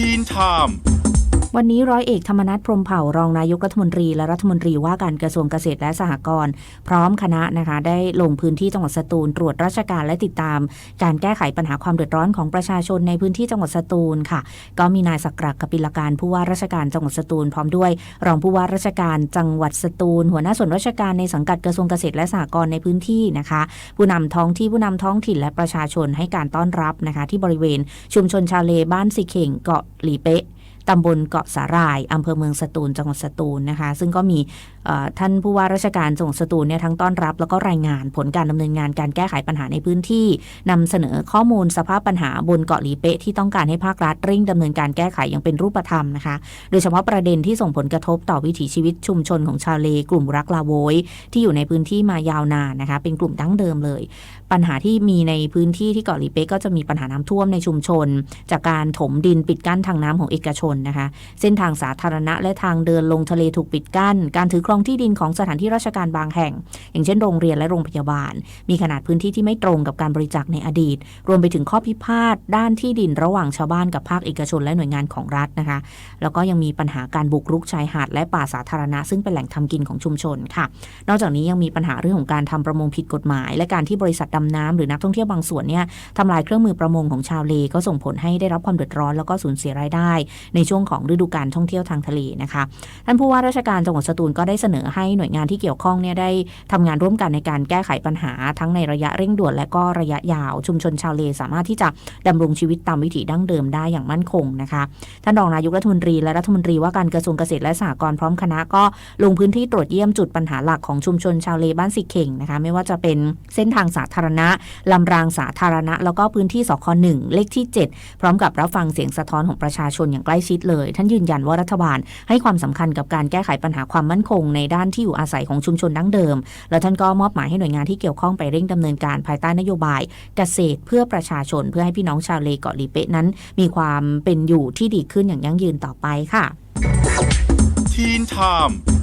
ทีนไทม์ วันนี้ร้อยเอกธรรมนัฐพรมเผ่ารองนายกรัฐมนตรีและรัฐมนตรีว่าการกระทรวงเกษตรและสหกรณ์พร้อมคณะนะคะได้ลงพื้นที่จังหวัดสตูลตรวจราชการและติดตาม การแก้ไขปัญหาความเดือดร้อนของประชาชนในพื้นที่จังหวัดสตูลค่ะ ก็มีนายสักกรักกปิลการผู้ว่าราชการจังหวัดสตูล พร้อมด้วย รองผู้ว่าราชการจังหวัดสตูล หัวหน้าส่วนราชการในสังกัดกระทรวงเกษตรและสหกรณ์ในพื้นที่นะคะ ผู้นำท้องที่ผู้นำท้องถิ่นและประชาชนให้การต้อนรับนะคะ ที่บริเวณชุมชนชาวเลบ้านสีเข่งเกาะหลีเป๊ะ ตำบลเกาะสาหร่ายอำเภอเมืองสตูลจังหวัดสตูลนะคะ ซึ่งก็มีท่านผู้ว่าราชการจังหวัดสตูลเนี่ยทั้งต้อนรับ แล้วก็รายงานผลการดำเนินงานการแก้ไขปัญหาในพื้นที่นำเสนอข้อมูลสภาพปัญหาบนเกาะหลีเป๊ะที่ต้องการให้ภาครัฐเร่งดำเนินการแก้ไขอย่างเป็นรูปธรรมนะคะ โดยเฉพาะประเด็นที่ส่งผลกระทบต่อวิถีชีวิตชุมชนของชาวเลกลุ่มรักลาโวยที่อยู่ในพื้นที่มายาวนานนะคะ เป็นกลุ่มดั้งเดิมเลยปัญหาที่มีในพื้นที่ที่เกาะลีเป๊ะก็จะมีปัญหาน้ำท่วมในชุมชน จากการถมดินปิดกั้นทางน้ำของเอกชนนะคะ เส้นทางสาธารณะและทางเดินลงทะเลถูกปิดกั้น การถือครองที่ดินของสถานที่ราชการบางแห่ง อย่างเช่นโรงเรียนและโรงพยาบาล มีขนาดพื้นที่ที่ไม่ตรงกับการบริจาคในอดีต รวมไปถึงข้อพิพาทด้านที่ดินระหว่างชาวบ้านกับภาคเอกชนและหน่วยงานของรัฐนะคะ แล้วก็ยังมีปัญหาการบุกรุกชายหาดและป่าสาธารณะ ซึ่งเป็นแหล่งทำกินของชุมชนค่ะ นอกจากนี้ยังมีปัญหาเรื่องของการทำประมงผิดกฎหมาย และการที่บริษัทดำน้ำหรือนักท่องเที่ยวบางส่วนเนี่ยทำลายเครื่องมือประมงของชาวเลก็ส่งผลให้ได้รับความเดือดร้อนแล้วก็สูญเสียรายได้ ในช่วงของฤดูการท่องเที่ยวทางทะเลนะคะท่านผู้ว่าราชการจังหวัดสตูลก็ได้เสนอให้หน่วยงานที่เกี่ยวข้องเนี่ยได้ทำงานร่วมกันในการแก้ไขปัญหาทั้งในระยะเร่งด่วนและก็ระยะยาว ชุมชนชาวเลสามารถที่จะดำรงชีวิตตามวิถีดั้งเดิมได้อย่างมั่นคงนะคะท่านรองนายกรัฐมนตรีและรัฐมนตรีว่าการกระทรวงเกษตรและสหกรณ์พร้อมคณะก็ลงพื้นที่ตรวจเยี่ยมจุดปัญหาหลักของชุมชนชาวเลบ้านสิเข่งนะคะไม่ว่าจะเป็นเส้นทางสาธารณะลำรางสาธารณะ แล้วก็พื้นที่สคหนึ่งเลขที่ 7 พร้อมกับรับฟังเสียงสะท้อนของประชาชนอย่างใกล้ชิดเลย ท่านยืนยันว่ารัฐบาลให้ความสำคัญกับการแก้ไขปัญหาความมั่นคง ในด้านที่อยู่อาศัยของชุมชนดั้งเดิม แล้วท่านก็มอบหมายให้หน่วยงานที่เกี่ยวข้องไปเร่งดำเนินการภายใต้นโยบายเกษตรเพื่อประชาชน เพื่อให้พี่น้องชาวเลเกาะลีเป๊ะนั้น มีความเป็นอยู่ที่ดีขึ้นอย่างยั่งยืนต่อไปค่ะทีนไทม์